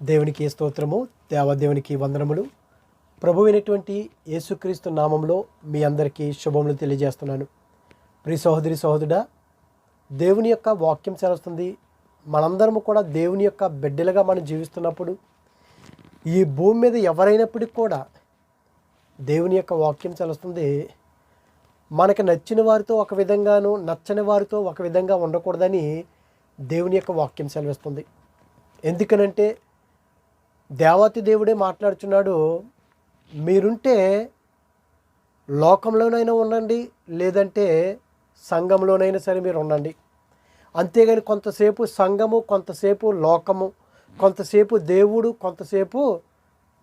దేవునికి స్తోత్రము దేవదేవునికి వందనములు. ప్రభువైనటువంటి యేసుక్రీస్తు నామంలో మీ అందరికీ శుభములు తెలియజేస్తున్నాను. ప్రి సహోదరి సహోదరుడా దేవుని యొక్క వాక్యం చేరుస్తుంది. మనందరము కూడా దేవుని యొక్క బిడ్డలుగా మనం జీవిస్తున్నప్పుడు ఈ భూమి మీద ఎవరైనప్పటికీ కూడా దేవుని యొక్క వాక్యం చలుస్తుంది మనకు నచ్చిన వారితో ఒక విధంగాను నచ్చని వారితో ఒక విధంగా ఉండకూడదని దేవుని యొక్క వాక్యం సెలవిస్తుంది ఎందుకనంటే దేవాతి దేవుడే మాట్లాడుచున్నాడు మీరుంటే లోకంలోనైనా ఉండండి లేదంటే సంఘంలోనైనా సరే మీరు ఉండండి. అంతేగాని కొంతసేపు సంఘము కొంతసేపు లోకము కొంతసేపు దేవుడు కొంతసేపు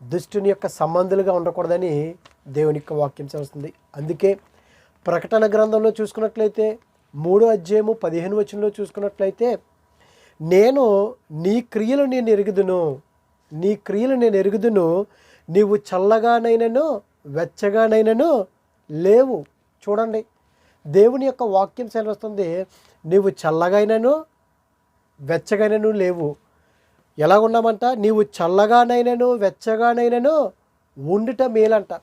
దుష్టుని యొక్క సంబంధులుగా ఉండకూడదని దేవుని యొక్క వాక్యం చేస్తుంది అందుకే ప్రకటన గ్రంథంలో చూసుకున్నట్లయితే మూడో అధ్యాయము పదిహేను వచనంలో చూసుకున్నట్లయితే నేను నీ క్రియలు నేను ఎరుగుదును. నీ క్రియలు నేను ఎరుగుదును నీవు చల్లగానైనను వెచ్చగానైనను లేవు. చూడండి దేవుని యొక్క వాక్యం సెలవుస్తుంది నీవు చల్లగైనను వెచ్చగైనను లేవు. ఎలా ఉన్నామంట? నీవు చల్లగానైనను వెచ్చగానైనను ఉండుట మేలంట.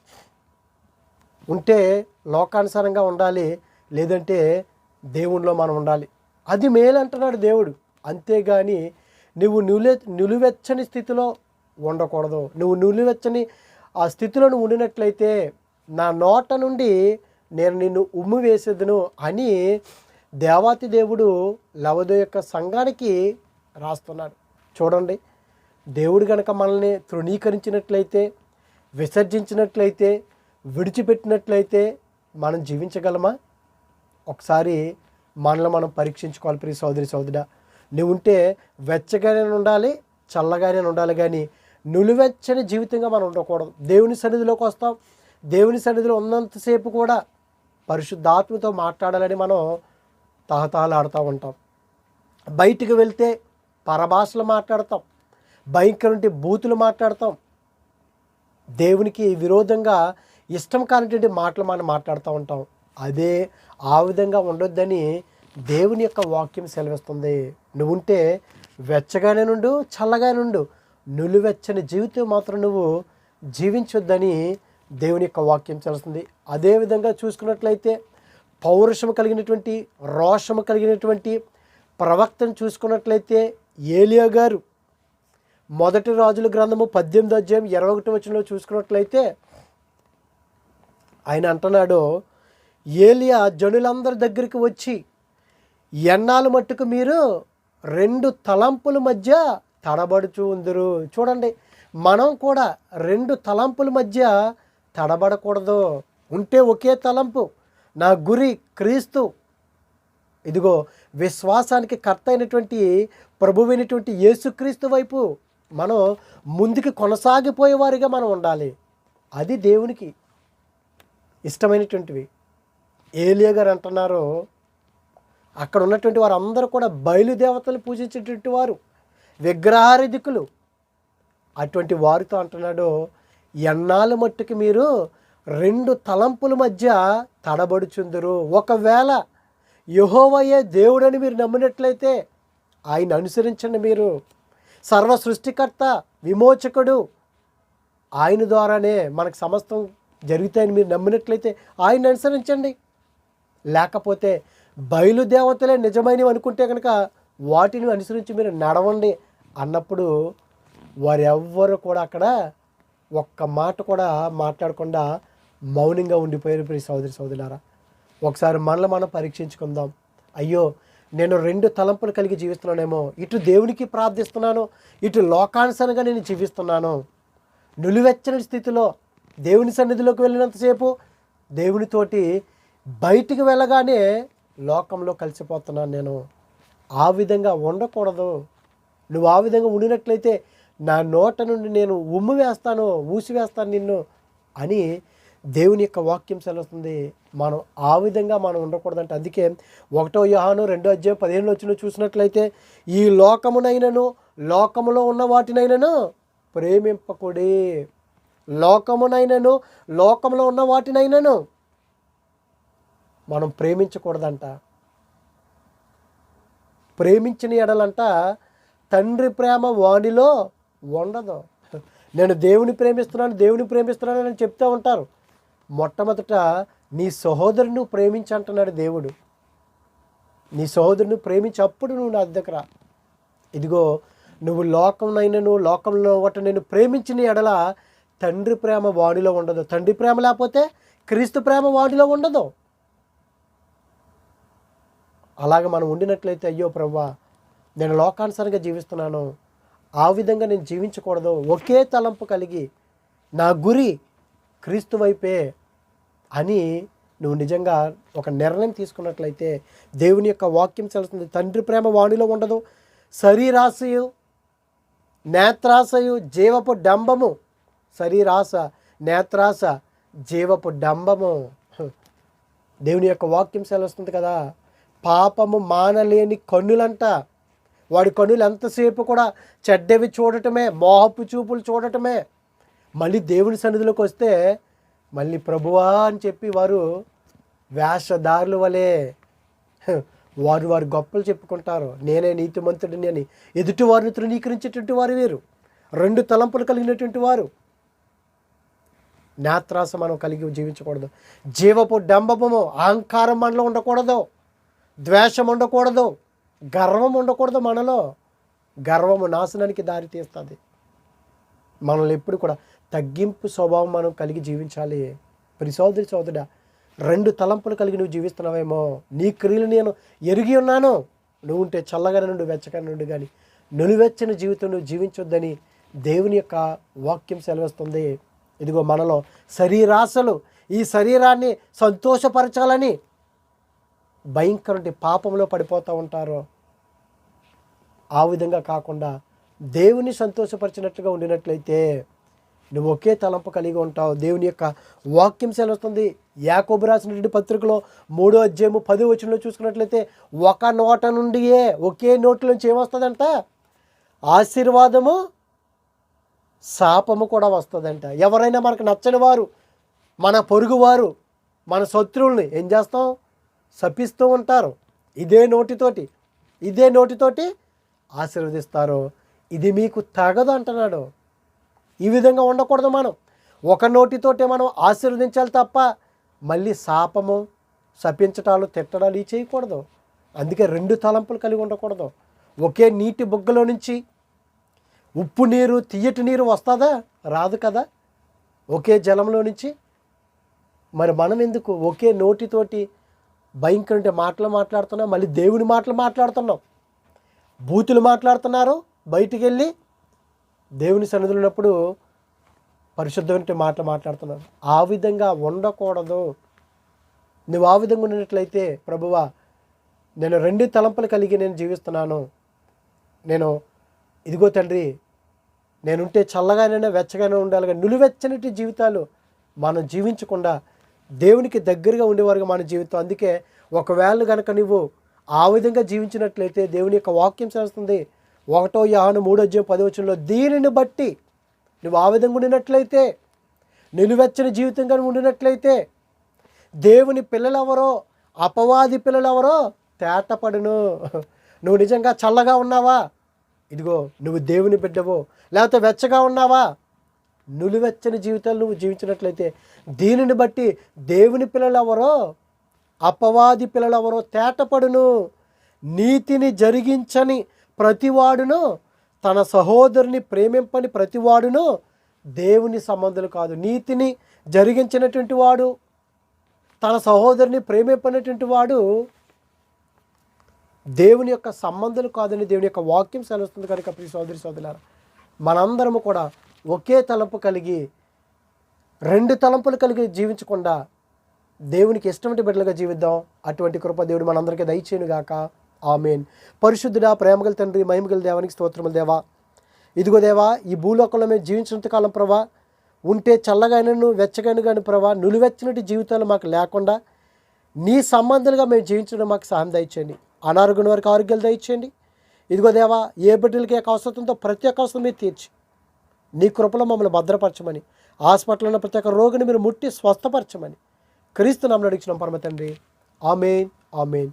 ఉంటే లోకానుసారంగా ఉండాలి లేదంటే దేవునిలో మనం ఉండాలి. అది మేలు అంటున్నాడు దేవుడు. అంతేగాని నువ్వు నిలువె నిలువెచ్చని స్థితిలో ఉండకూడదు. నువ్వు నిలువెచ్చని ఆ స్థితిలో నువ్వు ఉండినట్లయితే నా నోట నుండి నేను నిన్ను ఉమ్ము వేసేదను అని దేవాతి దేవుడు లవదు యొక్క సంఘానికి రాస్తున్నాడు. చూడండి. దేవుడు కనుక మనల్ని తృణీకరించినట్లయితే విసర్జించినట్లయితే విడిచిపెట్టినట్లయితే మనం జీవించగలమా? ఒకసారి మనలో మనం పరీక్షించుకోవాలి ప్రియ సోదరి సోదరుడా. నువ్వు ఉంటే వెచ్చగానే ఉండాలి చల్లగానే ఉండాలి కానీ నులివెచ్చని జీవితంగా మనం ఉండకూడదు. దేవుని సన్నిధిలోకి వస్తాం. దేవుని సన్నిధిలో ఉన్నంతసేపు కూడా పరిశుద్ధాత్మతో మాట్లాడాలని మనం తహతహలాడుతూ ఉంటాం. బయటికి వెళ్తే పరభాషలు మాట్లాడతాం. భయంకరంటి బూతులు మాట్లాడతాం. దేవునికి విరోధంగా ఇష్టం కానిటువంటి మాటలు మనం మాట్లాడుతూ ఉంటాం. అదే ఆ విధంగా ఉండొద్దని దేవుని యొక్క వాక్యం సెలవిస్తుంది. నువ్వుంటే వెచ్చగానే నుండు చల్లగానే నుండు నులివెచ్చని జీవితం మాత్రం నువ్వు జీవించొద్దని దేవుని యొక్క వాక్యం చేస్తుంది అదేవిధంగా చూసుకున్నట్లయితే పౌరుషము కలిగినటువంటి రోషము కలిగినటువంటి ప్రవక్తను చూసుకున్నట్లయితే ఏలియా గారు మొదటి రాజుల గ్రంథము పద్దెనిమిది అధ్యాయం ఇరవై ఒకటి వచ్చినలో చూసుకున్నట్లయితే ఆయన అంటున్నాడు ఏలియా జనులందరి దగ్గరికి వచ్చి ఎన్నాళ్ళు మట్టుకు మీరు రెండు తలంపుల మధ్య తడబడుచు ఉందరు. చూడండి మనం కూడా రెండు తలంపుల మధ్య తడబడకూడదు. ఉంటే ఒకే తలంపు. నా గురి క్రీస్తు. ఇదిగో విశ్వాసానికి కర్త అయినటువంటి ప్రభువైనటువంటి యేసుక్రీస్తు వైపు మనం ముందుకు కొనసాగిపోయేవారిగా మనం ఉండాలి. అది దేవునికి ఇష్టమైనటువంటివి. ఏలియా గారు అంటున్నారు అక్కడ ఉన్నటువంటి వారు అందరూ కూడా బయలుదేవతలు పూజించేటువంటి వారు. విగ్రహారధికులు అటువంటి వారితో అంటున్నాడు ఎన్నాళ్ళ మట్టుకు మీరు రెండు తలంపుల మధ్య తడబడుచుందరు? ఒకవేళ యహోవయ్యే దేవుడని మీరు నమ్మినట్లయితే ఆయన అనుసరించండి మీరు. సర్వ సృష్టికర్త విమోచకుడు. ఆయన ద్వారానే మనకు సమస్తం జరుగుతాయని మీరు నమ్మినట్లయితే ఆయన అనుసరించండి. లేకపోతే బయలుదేవతలే నిజమైనవి అనుకుంటే కనుక వాటిని అనుసరించి మీరు నడవండి. అన్నప్పుడు వారెవ్వరు కూడా అక్కడ ఒక్క మాట కూడా మాట్లాడకుండా మౌనంగా ఉండిపోయారు ప్రియ సోదరి సోదరులారా ఒకసారి మనల్ని మనం పరీక్షించుకుందాం. అయ్యో నేను రెండు తలంపులు కలిగి జీవిస్తున్నానేమో. ఇటు దేవునికి ప్రార్థిస్తున్నాను ఇటు లోకానుసరంగా నేను జీవిస్తున్నాను. నులివెచ్చని స్థితిలో దేవుని సన్నిధిలోకి వెళ్ళినంతసేపు దేవునితోటి బయటికి వెళ్ళగానే లోకంలో కలిసిపోతున్నాను నేను. ఆ విధంగా ఉండకూడదు. నువ్వు ఆ విధంగా ఉండినట్లయితే నా నోట నుండి నేను ఉమ్ము వేస్తాను ఊసి వేస్తాను నిన్ను అని దేవుని యొక్క వాక్యం సెలవుతుంది. మనం ఆ విధంగా మనం ఉండకూడదంటే అందుకే ఒకటో యోహాను రెండో అధ్యాయం పదిహేను వచ్చిన చూసినట్లయితే ఈ లోకమునైనను లోకములో ఉన్న వాటినైనను ప్రేమింపకుడి. లోకమునైనను లోకంలో ఉన్న వాటినైనను మనం ప్రేమించకూడదంట. ప్రేమించిన ఎడలంట తండ్రి ప్రేమ వానిలో ఉండదు. నేను దేవుని ప్రేమిస్తున్నాను దేవుని ప్రేమిస్తున్నాను అని చెప్తూ ఉంటారు. మొట్టమొదట నీ సహోదరుని ప్రేమించంటున్నాడు ప్రేమించి అంటున్నాడు దేవుడు. నీ సహోదరుని ప్రేమించి అప్పుడు నువ్వు నా దగ్గర ఇదిగో నువ్వు లోకంనైనను లోకంలో ఒకటి నేను ప్రేమించిన ఎడల తండ్రి ప్రేమ వాడిలో ఉండదు. తండ్రి ప్రేమ లేకపోతే క్రీస్తు ప్రేమ వాడిలో ఉండదు. అలాగ మనం ఉండినట్లయితే అయ్యో ప్రవ్వా నేను లోకానుసారంగా జీవిస్తున్నాను. ఆ విధంగా నేను జీవించకూడదు. ఒకే తలంపు కలిగి నా గురి క్రీస్తు వైపే అని నువ్వు నిజంగా ఒక నిర్ణయం తీసుకున్నట్లయితే దేవుని యొక్క వాక్యం తెలుస్తుంది తండ్రి ప్రేమ వాణిలో ఉండదు. శరీరాశయు నేత్రాశయు జీవపు డంబము. శరీరాశ నేత్రాశ జీవపు డంబము. దేవుని యొక్క వాక్యం సెలవుస్తుంది కదా. పాపము మానలేని కన్నులంట. వాడి కనులు ఎంతసేపు కూడా చెడ్డవి చూడటమే మోహపు చూపులు చూడటమే. మళ్ళీ దేవుని సన్నిధిలోకి వస్తే మళ్ళీ ప్రభువా అని చెప్పి వారు వేషధారుల వలె వారు వారు గొప్పలు చెప్పుకుంటారు. నేనే నీతిమంతుడిని అని ఎదుటి వారిని తృణీకరించేటువంటి వారు వేరు. రెండు తలంపులు కలిగినటువంటి వారు. నేత్రాస మనం కలిగి జీవించకూడదు. జీవపు డంబము అహంకారం మనలో ఉండకూడదు. ద్వేషం ఉండకూడదు. గర్వం ఉండకూడదు మనలో. గర్వము నాశనానికి దారి తీస్తుంది. మనల్ని ఎప్పుడు కూడా తగ్గింపు స్వభావం మనం కలిగి జీవించాలి. ప్రి సోదరి సోదరుడా రెండు తలంపులు కలిగి నువ్వు జీవిస్తున్నావేమో. నీ క్రియలు నేను ఎరిగి ఉన్నాను. నువ్వు ఉంటే చల్లగా నుండి వెచ్చగా నుండి కానీ నులివెచ్చని జీవితం నువ్వు జీవించొద్దని దేవుని యొక్క వాక్యం సెలవిస్తుంది. ఇదిగో మనలో శరీరాశలు ఈ శరీరాన్ని సంతోషపరచాలని భయంకరంటి పాపంలో పడిపోతూ ఉంటారో? ఆ విధంగా కాకుండా దేవుని సంతోషపరిచినట్లుగా ఉండినట్లయితే నువ్వు ఒకే తలంపు కలిగి ఉంటావు. దేవుని యొక్క వాక్యం సెలవుస్తుంది. యాకోబు రాసినటువంటి పత్రికలో మూడో అధ్యాయము పది వచనంలో చూసుకున్నట్లయితే ఒక నోట నుండియే ఒకే నోటి నుంచి ఏమొస్తుందంట? ఆశీర్వాదము శాపము కూడా వస్తుందంట. ఎవరైనా మనకు నచ్చని వారు మన పొరుగువారు మన శత్రువుల్ని ఏం చేస్తాం? శపిస్తూ ఉంటారు. ఇదే నోటితోటి ఇదే నోటితోటి ఆశీర్వదిస్తారు. ఇది మీకు తగదు అంటున్నాడు. ఈ విధంగా ఉండకూడదు మనం. ఒక నోటితోటే మనం ఆశీర్వదించాలి తప్ప మళ్ళీ శాపము శపించటాలు తిట్టడాలు ఇవి చేయకూడదు. అందుకే రెండు తలంపులు కలిగి ఉండకూడదు. ఒకే నీటి బుగ్గలో నుంచి ఉప్పు నీరు తీయటి నీరు వస్తుందా? రాదు కదా. ఒకే జలంలో నుంచి మరి మనం ఎందుకు ఒకే నోటితోటి భయంకరంటే మాటలు మాట్లాడుతున్నాం మళ్ళీ దేవుని మాటలు మాట్లాడుతున్నాం బూతులు మాట్లాడుతున్నారు బయటికి వెళ్ళి దేవుని సన్నిధులు ఉన్నప్పుడు పరిశుద్ధమైన మాటలు మాట్లాడుతున్నారు. ఆ విధంగా ఉండకూడదు. నువ్వు ఆ విధంగా ఉన్నట్లయితే ప్రభువా నేను రెండు తలంపులు కలిగి నేను జీవిస్తున్నాను. నేను ఇదిగో తండ్రి నేనుంటే చల్లగానైనా వెచ్చగానే ఉండాలి కానీ నులివెచ్చనటి జీవితాలు మనం జీవించకుండా దేవునికి దగ్గరగా ఉండేవారుగా మన జీవితం. అందుకే ఒకవేళ కనుక నువ్వు ఆ విధంగా జీవించినట్లయితే దేవుని యొక్క వాక్యం చేస్తుంది. ఒకటో యాహను మూడో అధ్యాయం పదవచనంలో దీనిని బట్టి నువ్వు ఆ విధంగా ఉండినట్లయితే నిలువెచ్చని జీవితంగా ఉండినట్లయితే దేవుని పిల్లలెవరో అపవాది పిల్లలెవరో తేటపడును. నువ్వు నిజంగా చల్లగా ఉన్నావా? ఇదిగో నువ్వు దేవుని బిడ్డవో. లేకపోతే వెచ్చగా ఉన్నావా? నులివెచ్చని జీవితాలు నువ్వు జీవించినట్లయితే దీనిని బట్టి దేవుని పిల్లలెవరో అపవాది పిల్లలెవరో తేటపడును. నీతిని జరిగించని ప్రతివాడును తన సహోదరుని ప్రేమింపని ప్రతివాడును దేవుని సంబంధులు కాదు. నీతిని జరిగించినటువంటి వాడు తన సహోదరుని ప్రేమింపనటువంటి వాడు దేవుని యొక్క సంబంధాలు కాదని దేవుని యొక్క వాక్యం సెలవుస్తుంది కనుక ప్రియ సోదరి సోదరులారా. మనందరము కూడా ఒకే తలంపు కలిగి రెండు తలంపులు కలిగి జీవించకుండా దేవునికి ఇష్టమైన బిడ్డలుగా జీవిద్దాం. అటువంటి కృప దేవుడు మనందరికీ దయచేయను గాక. ఆమెన్. పరిశుద్ధుడా ప్రేమగల తండ్రి మహిమగల దేవానికి స్తోత్రములు దేవా. ఇదిగో దేవా ఈ భూలోకంలో మేము జీవించినంత కాలం ప్రభా ఉంటే చల్లగానను వెచ్చగాను కానీ ప్రభా నులివెచ్చనటి జీవితాలు మాకు లేకుండా నీ సంబంధాలుగా మేము జీవించడం మాకు సహాయం దయచేయండి. అనారోగ్యం వారికి ఆరోగ్యాలు దయచేయండి. ఇదిగో దేవా ఏ బిడ్డలకి ఏ అవసరం ఉందో ప్రతి ఒక్క అవసరం మీరు తీర్చి నీ కృపలో మమ్మల్ని భద్రపరచమని. హాస్పిటల్లో ఉన్న ప్రతి ఒక్క రోగిని మీరు ముట్టి స్వస్థపరచమని. క్రీస్తు నామని అడిగిన పరమ తండ్రి. Amen amen.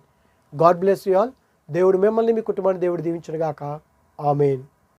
God bless you all. దేవుడు మిమ్మల్ని మీ కుటుంబాన్ని దేవుడు దీవించడుగాక ఆమెన్.